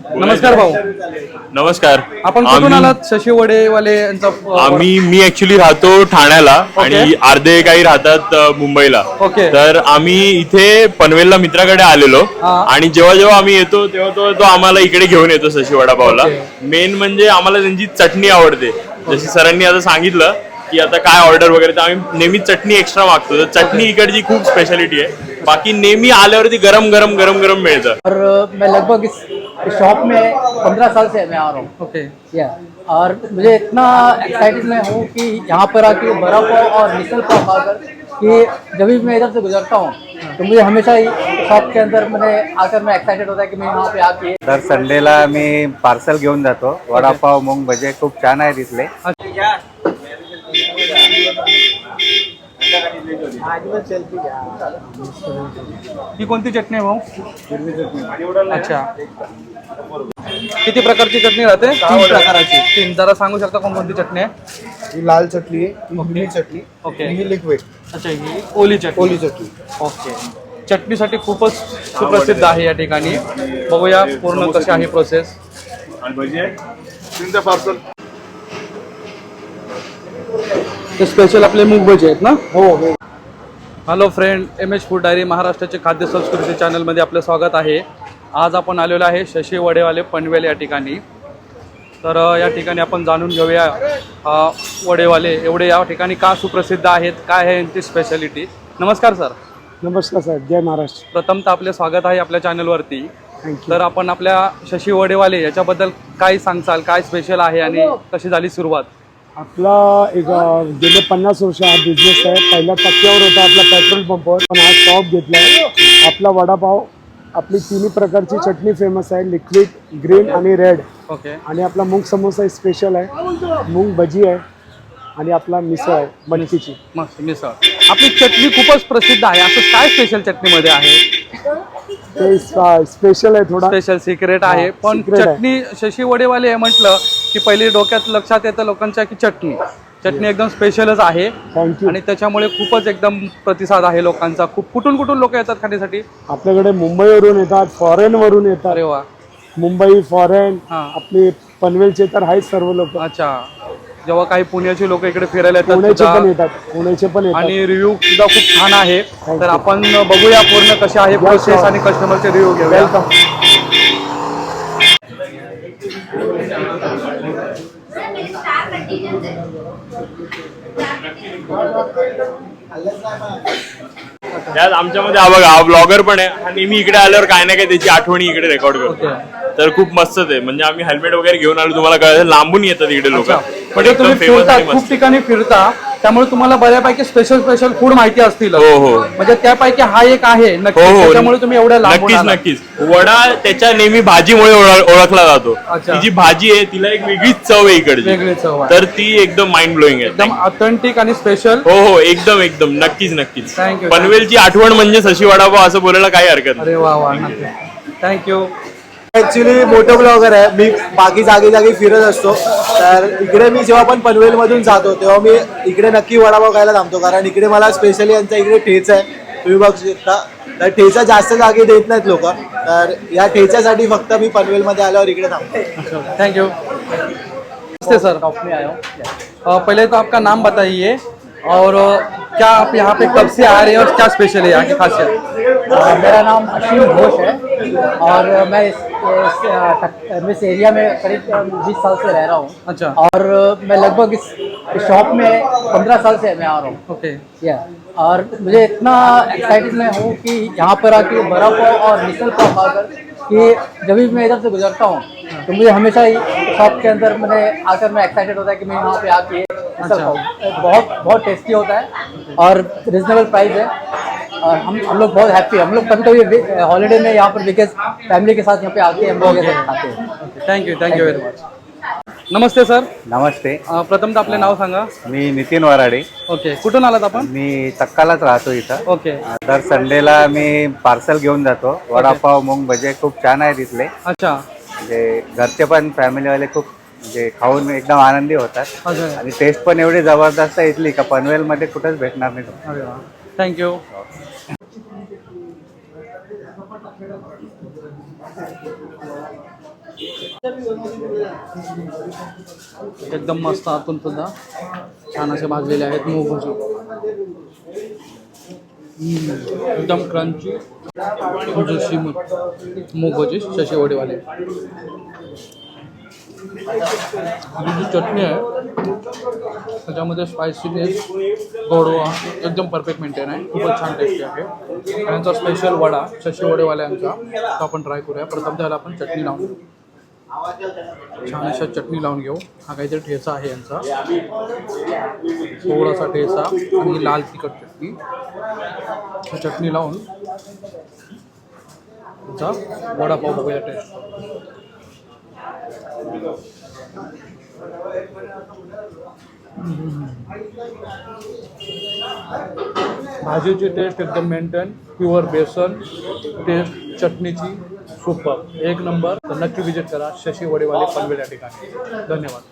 नमस्कार भाऊ. नमस्कार. आपण कुठून आम्ही- आलात? शशी वडेवाले यांचा अ, आम्ही मी ऍक्च्युली राहतो ठाण्याला आणि अर्धे काही राहतात अ, मुंबईला. ओके. तर आम्ही इथे पनवेलला मित्राकडे आलेलो हा. आणि जेव्हा जेव्हा आम्ही येतो तेव्हा तो तो आम्हाला इकडे घेऊन येतो शशी वडापावला. मेन म्हणजे आम्हाला त्यांची चटणी आवडते. जशी सरांनी आता सांगितलं की आता काय ऑर्डर वगैरे तर आम्ही नेहमी चटणी एक्स्ट्रा मागतो. तर चटणी इकडची खूप स्पेशालिटी आहे. बाकी नेहमी आल्यावरती गरम गरम गरम गरम मिळतं. और मैं लगभग इस शॉप में पंद्रह साल से मैं आ रहा हूँ। ओके या और मुझे इतना एक्साइटेड मैं हूँ कि यहाँ पर आके पाव और मिसल पाव खाकर कि जब भी मैं इधर से गुजरता हूँ तो मुझे हमेशा ही शॉप के अंदर मैंने आकर मैं एक्साइटेड होता है कि मैं यहाँ पे आके दर संडेला मी पार्सल घेऊन जातो. वडापाव मूग भजे खूप छान आहे तिथले. ही कोणती चटणी आहे भाऊ? अच्छा. किती प्रकारची चटणी राहते? तीन प्रकाराची. तीन. जरा सांगू शकता कोणकोणती चटणी आहे? ही लाल चटणी आहे ही हिरवी चटणी ओके. आणि ही लिक्विड अच्छा ही ओली चटणी. ओली चटणी. ओके. चटणीसाठी खूपच सुप्रसिद्ध आहे या ठिकाणी. बघूया पूर्ण कशी आहे प्रोसेस ते स्पेशल आपले मूग भजी आहेत ना? हो हो. Hello friend M H food diary महाराष्ट्राचे खाद्य संस्कृती चॅनलमध्ये आपलं स्वागत आहे. आज आपण आलेलो आहे शशी वडेवाले पनवेल या ठिकाणी. तर या ठिकाणी आपण जाणून घेऊया वडेवाले एवढे या ठिकाणी का सुप्रसिद्ध आहेत काय आहे यांची स्पेशालिटी नमस्कार सर नमस्कार साहेब जय महाराष्ट्र. प्रथमतः आपले स्वागत आहे आपल्या चॅनलवरती. तर आपण आपल्या शशी वडेवाले याच्याबद्दल काय सांगचाल काय स्पेशल आहे आणि कशी झाली सुरुवात? आपला एक गेले पन्नास वर्ष हा बिझनेस आहे. पहिल्या टक्क्यावर होता आपला पेट्रोल पंपवर पण हा शॉप घेतलाय. आपला वडापाव आपली तिन्ही प्रकारची चटणी फेमस आहे. लिक्विड ग्रीन आणि रेड ओके आणि आपला मूग समोसा स्पेशल आहे. मूग भजी आहे. आणि आपला मिसळ आहे मस्त मिसळ. आपली चटणी खूपच प्रसिद्ध आहे. असं काय स्पेशल चटणीमध्ये आहे? ते स्पेशल आहे थोडा. स्पेशल सिक्रेट आहे. पण आहे. चटणी शशी वडेवाले म्हटलं की पहिली डोक्यात लक्षात येतं लोकांच्या की चटणी. चटणी एकदम स्पेशलच आहे. थँक्यू आणि त्याच्यामुळे खूपच एकदम प्रतिसाद आहे लोकांचा. खूप कुठून कुठून लोक येतात खाण्यासाठी? आपल्याकडे मुंबईवरून येतात फॉरेन वरून येतात. अरे वा. मुंबई फॉरेन हा. आपले पनवेलचे तर आहेत सर्व लोक. अच्छा. जेव्हा काही पुण्याची लोक इकडे फिरायला येतात पुण्याचे पण सुद्धा येतात. पुण्याचे पण येतात. आणि रिव्ह्यू सुद्धा खूप छान आहे. तर आपण बघूया पूर्ण कसे आहे प्रोसेस. आणि कस्टमरचे रिव्ह्यू घेऊया. वेलकम त्यात आमच्यामध्ये हा बघा हा ब्लॉगर पण आहे हा नेहमी इकडे आल्यावर काय ना काय त्याची आठवणी इकडे रेकॉर्ड करतो. तर खूप मस्तच आहे. म्हणजे आम्ही हेल्मेट वगैरे घेऊन आलो तुम्हाला कळलं लांबून येतात इकडे लोक. पण म्हणजे एकदम फेमस आणि खूप ठिकाणी फिरता. त्यामुळे तुम्हाला बऱ्यापैकी स्पेशल स्पेशल फूड माहिती असतील. हो हो. म्हणजे त्यापैकी हा एक आहे नक्की हो हो. त्याच्यामुळे तुम्ही एवढ्या लांबून नक्कीच आलात. नक्कीच. वडा त्याच्या नेहमी भाजीमुळे ओळख- ओळखला जातो. अच्छा. ती जी भाजी आहे तिला एक वेगळीच चव आहे इकडची. वेगळी चव आहे. तर ती एकदम माइंड ब्लोईंग आहे. एकदम ऑथेंटिक आणि स्पेशल हो हो. एकदम एकदम. नक्कीच नक्कीच. Thank you. पनवेलची आठवण म्हणजे शशी वडापाव असं बोलायला काही हरकत नाही. अरे वा वा. थँक्यू ऍक्च्युली मोठो ब्लॉगर आहे. मी बाकी जागी जागी फिरत असतो. तर इकडे मी जेव्हा पण पनवेलमधून जातो तेव्हा मी इकडे नक्की वडापाव खायला थांबतो. कारण इकडे मला स्पेशली यांचा इकडे ठेचा आहे. तुम्ही बघू शकता. तर ठेचा जास्त जागी देत नाहीत लोक. तर या ठेच्यासाठी फक्त मी पनवेलमध्ये आल्यावर इकडे थांबतो. थैंक यू नमस्ते सर में आया हूँ अ, पहले तो आपका नाम बताइए और क्या आप यहाँ पे कब से आ रहे हैं और क्या स्पेशल है? यहाँ की खासियत। मेरा नाम असीम घोष है और मैं इस, मैं इस एरिया में करीब बीस साल से रह रहा हूँ। अच्छा। और मैं लगभग इस, शॉप में पंद्रह साल से मैं आ रहा हूँ। ओके। या और मुझे इतना एक्साइटेड मैं हूँ कि यहाँ पर आके बर्फ़ और मिसल पाव खाकर कि जब भी मैं इधर से गुजरता हूँ तो मुझे हमेशा ही शॉप के अंदर मैंने आकर मैं एक्साइटेड होता है कि मैं यहाँ पे आके अच्छा। बहुत बहुत टेस्टी होता है और रिजनेबल प्राइस है। और हम हम लोग बहुत हैप्पी हम लोग कभी कभी हॉलीडे में यहाँ पर बिकॉज फैमिली के साथ यहाँ पे आके हम लोग खाते हैं। Thank you thank you very much Namaste sir नमस्ते. अ, प्रथमतः आपले नाव सांगा. मी नितीन वराडे. ओके कुठून आलात आपण? मी तक्कालाच राहतो इथं. ओके दर संडेला मी पार्सल घेऊन जातो. वडापाव मूग भजे खूप छान आहे तिथले. अच्छा. म्हणजे घरचे पण फॅमिलीवाले खूप म्हणजे खाऊन एकदम आनंदी होतात. अच्छा आणि टेस्ट पण एवढी जबरदस्त आहे इथली का पनवेलमध्ये कुठंच भेटणार नाही. तुम्हाला. अरे वा. थँक्यू एकदम मस्त आतून सुद्धा छान असे भाजलेले आहेत मूग भजी एकदम क्रंची जशी मूग भजी शशी वडेवाले ही जी चटणी आहे. त्याच्यामध्ये स्पायसीनेस गोडवा एकदम परफेक्ट मेंटेन आहे. खूपच छान टेस्टी आहे. त्यांचा यांचा स्पेशल वडा शशी वडेवाल्यांचा तो आपण ट्राय करूया. प्रथम त्याला आपण चटणी लावून घेऊ. छान अशा चटणी लावून घेऊ. हा काहीतरी ठेचा आहे यांचा. थोडासा ठेचा आणि लाल तिखट चटणी. चटणी लावून त्यांचा वडापाव बघूया. टेस्ट भाजीची टेस्ट एकदम मेंटेन प्युअर बेसन टेस्ट चटणीची सुपर एक नंबर तर नक्की विजिट करा शशी वडेवाले पनवेल या ठिकाणी. धन्यवाद.